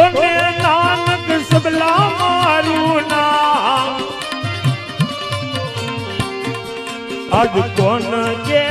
ઓને નાનક સબલા મારું નામ. કોણ કે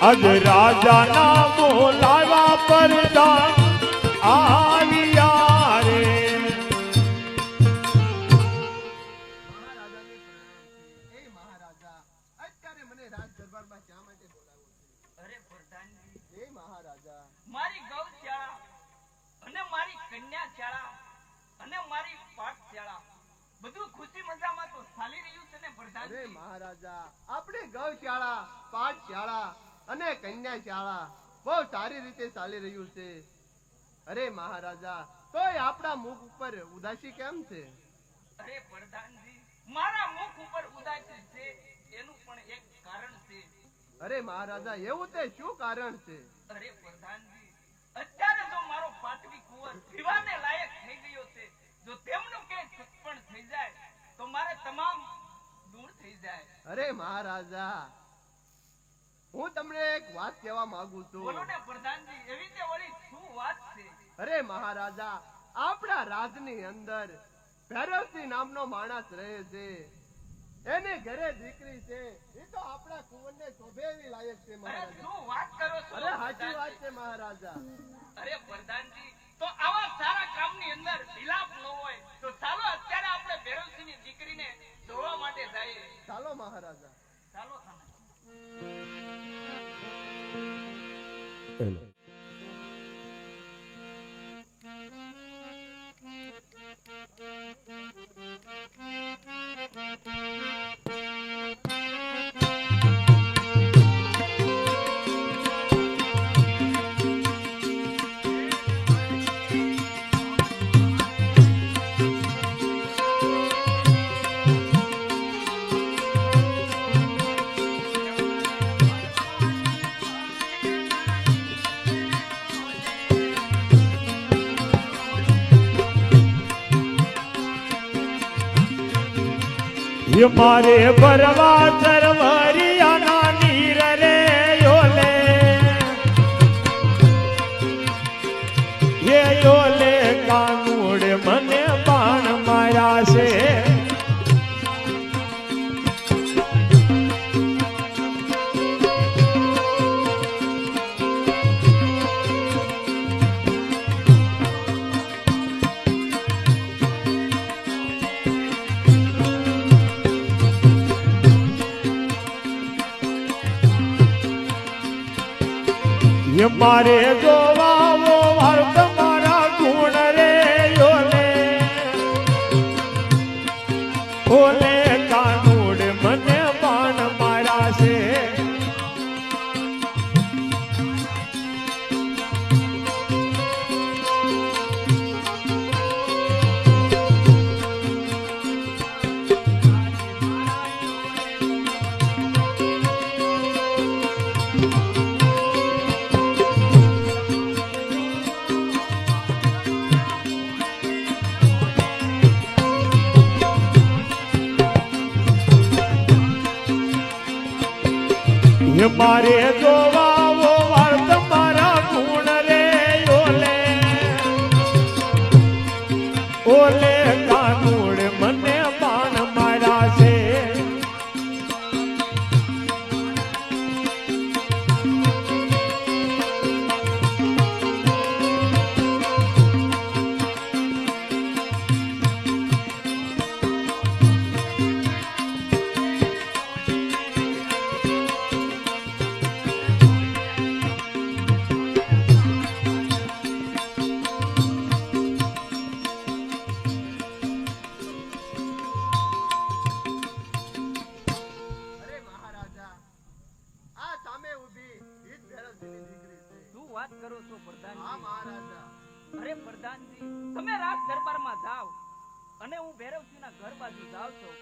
અજ રાજાના બોલાવા પરદા આવ્યા રે મહારાજા અત્યારે મને રાજ દરબારમાં શા માટે બોલાવો છો? અરે પ્રધાનજી એ મહારાજા મારી ગૌશાળા અને મારી કન્યાશાળા અને મારી પાઠશાળા બધું ખુશી મજામાં તો ચાલી રહ્યું છે ને અરે મહારાજા આપણે ગૌશાળા પાઠશાળા અને કન્યાશાળા. બહુ સારી રીતે ચાલી રહ્યું છે. અરે મહારાજા તોય આપણા મુખ ઉપર ઉદાસી કેમ છે? અરે પ્રધાનજી મારા મુખ ઉપર ઉદાસી છે એનું પણ એક કારણ છે. અરે મહારાજા એવું તે શું કારણ છે? અરે પ્રધાનજી અત્યારે જો મારો પાટવી કુંવર પીવાને લાયક થઈ ગયો છે જો તેમનું કે પણ થઈ જાય તો મારે તમામ દૂર થઈ જાય. અરે મહારાજા હું તમને એક વાત કહેવા માંગુ બોલો છું ને પ્રધાનજી એવી તે વળી શું વાત છે? અરે મહારાજા આપણા રાજની અંદર ભૈરવસિંહ નામનો માણસ રહે છે. એને ઘરે દીકરી છે. એ તો આપણા કુંવરને શોભે એવી લાયક છે અરે મહારાજા. શું વાત કરો છો? અરે સાચી વાત છે મહારાજા. અરે પ્રધાનજી તો આવા સારા કામની અંદર વિલાપ ન હોય તો ચાલો અત્યારે આપણે ભૈરવસિંહની દીકરીને જોવા માટે જઈએ. ચાલો મહારાજા. ચાલો મારે ભરવા સરવરિયાના એ Meu paredão. શું વાત કરો છો પ્રધાનજી? અરે પ્રધાનજી તમે રાજ દરબારમાં જાઓ અને હું ભૈરવસિંહના ઘર બાજુ જાઉં છું.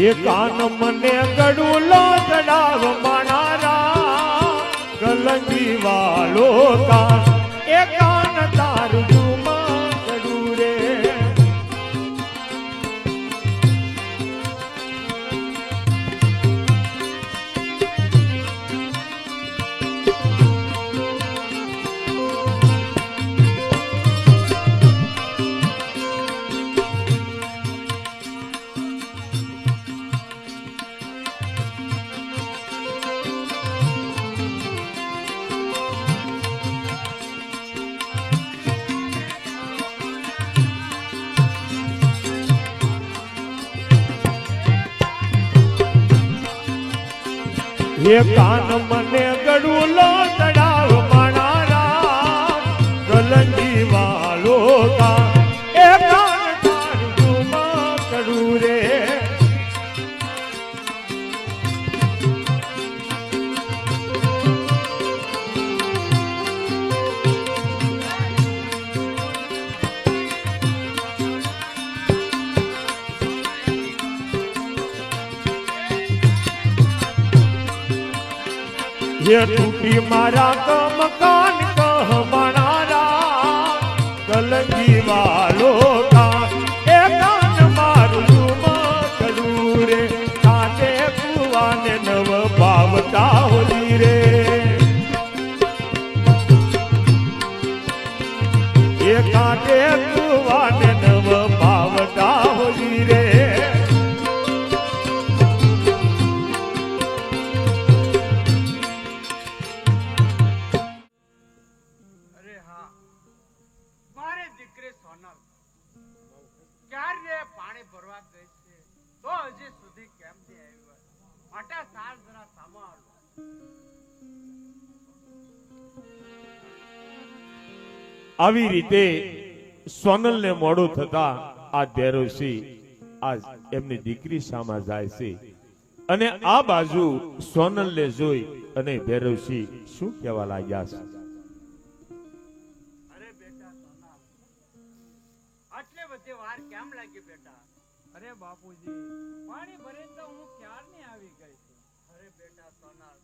એ કાન મને ગડુલો ચડાવ માણારા. કલંગી વાલો કાન એ કાન તારું એ કાન મને જે તૂટી મારા કમક તો હજી સુધી કેમ થી આવી માટે સાર જરા સામો આવી રીતે સોનલને મોડું થતા આ દેરોસી આ એમની દીકરી સામા જાય છે. અને આ બાજુ સોનલને જોઈ અને ભૈરવસિંહ શું કહેવા લાગ્યા છે? અરે બેટા સોનલ આટલે બધી વાર કેમ લાગી બેટા? અરે બાપુજી, પાણી ભરીને તો હું ક્યારની આવી ગઈ છું? અરે બેટા સોનાર,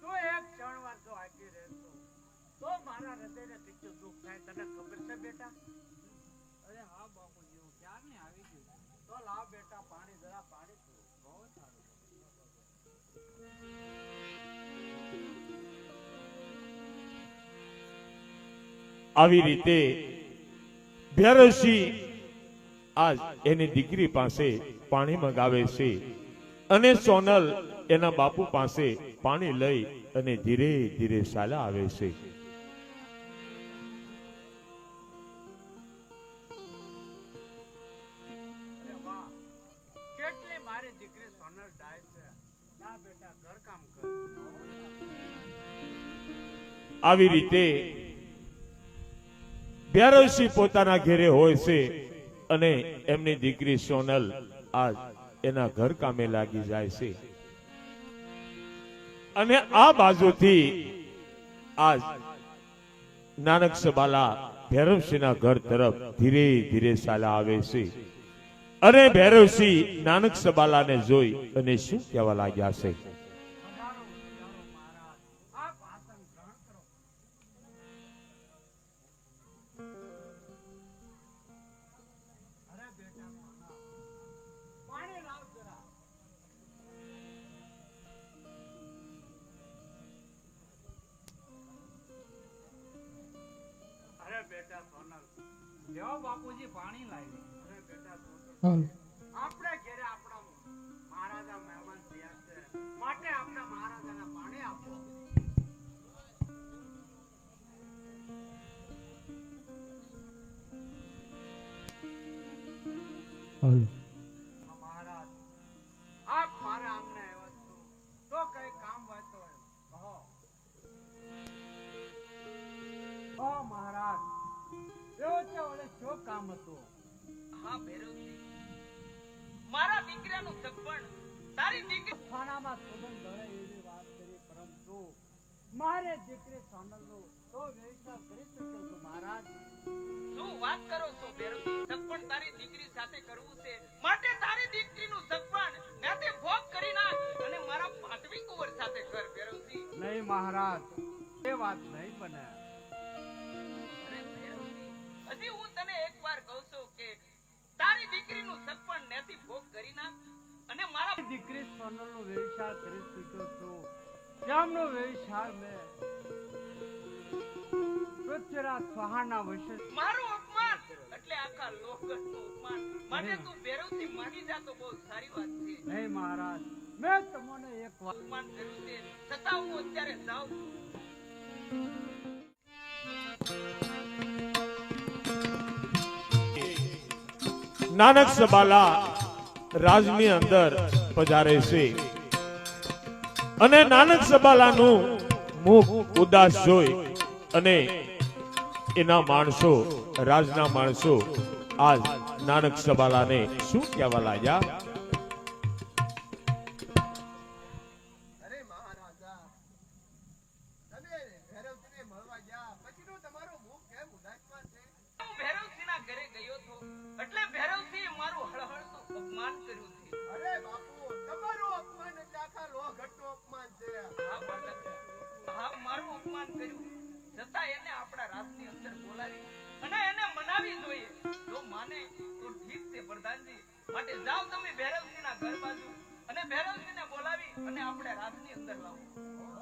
તું એક ક્ષણ વાર જો આગી રહેતો. તો મારા હૃદયને કેટલું દુઃખ થાય, તને ખબર છે બેટા? અરે હા બાપુજી, હું ક્યારની આવી ગયું તો લાવ બેટા પાણી, જરા પાણી પીવું. બહુ સારું. આવી રીતે ભૈરવસિંહ આજ એની દીકરી પાસે પાણી મંગાવે છે. અને સોનલ એના બાપુ પાસે પાણી લઈ અને ધીરે ધીરે શાલા આવે છે. આવી રીતે ભૈરવસિંહ પોતાના ઘેરે હોય છે. અને એમની દીકરી સોનલ આ એના ઘર કામે લાગી જાય છે. અને આ બાજુથી આજ નાનક સબાલા ભૈરવસિંહના ઘર તરફ ધીરે ધીરે ચાલ્યા આવે છે. અને ભૈરવસિંહ નાનક સબાલાને જોઈ અને શું કહેવા લાગ્યા છે? બેટા સોનલ. લેવો બાપુજી પાણી લાવી અરે બેટા સોનલ. આપણે ઘેરે આપણા મહારાજા મહેમાન થયા છે. માટે આપણે મહારાજાને પાણી આપો. મહારાજ. એવો છે શું કામ હતું? હા ભૈરવજી. મારા દીકરાનું સગપણ તારી દીકરી ખાનામાં સુગંધ ગળે એવી વાત કરી પરંતુ મારે દીકરી સોનલનો તો વ્યવસાય કરી શક્યો છું મહારાજ. શું વાત કરો છો ભૈરવજી? સગપણ તારી દીકરી સાથે કરવું છે. માટે તારી દીકરીનું સગપણ ત્યાંથી ભોગ કરી નાખ અને મારા પાટવી કુંવર સાથે કર ભૈરવજી. નહીં મહારાજ. એ વાત નહીં બને. હજી હું તને એકવાર કહું છું કે તારી દીકરીનું સગપણ ત્યાંથી ભોગ કરી નાખ અને મારા દીકરી સોનલનો વ્યવસાય કરી શક્યો છું. તેમનો વ્યવસાય મેં પૃથ્વીરાજ ચૌહાણના વશે મારું અપમાન! એટલે આખા લોકનું અપમાન. માટે તું ભૈરવજી માની જા તો બહુ સારી વાત છે. નહીં મહારાજ મેં તમને એક વાત અપમાન કર્યું છે. છતાં હું અત્યારે જાઉં છું. નાનક સબાલા રાજની અંદર પધારે છે. અને નાનક સબાલાનું મુખ ઉદાસ જોઈ અને એના માણસો, રાજના માણસો આજ નાનક સબાલાને શું કહેવા લાગ્યા? અપમાન કર્યું. છતાં એને આપણા રાતની અંદર બોલાવી અને એને મનાવી જોઈએ. જો માને, તો ઠીક છે પ્રધાનજી. માટે જાઓ તમે ભૈરવસિંહના ઘર બાજુ અને ભૈરવસિંહને બોલાવી અને આપણે રાજની અંદર લાવો.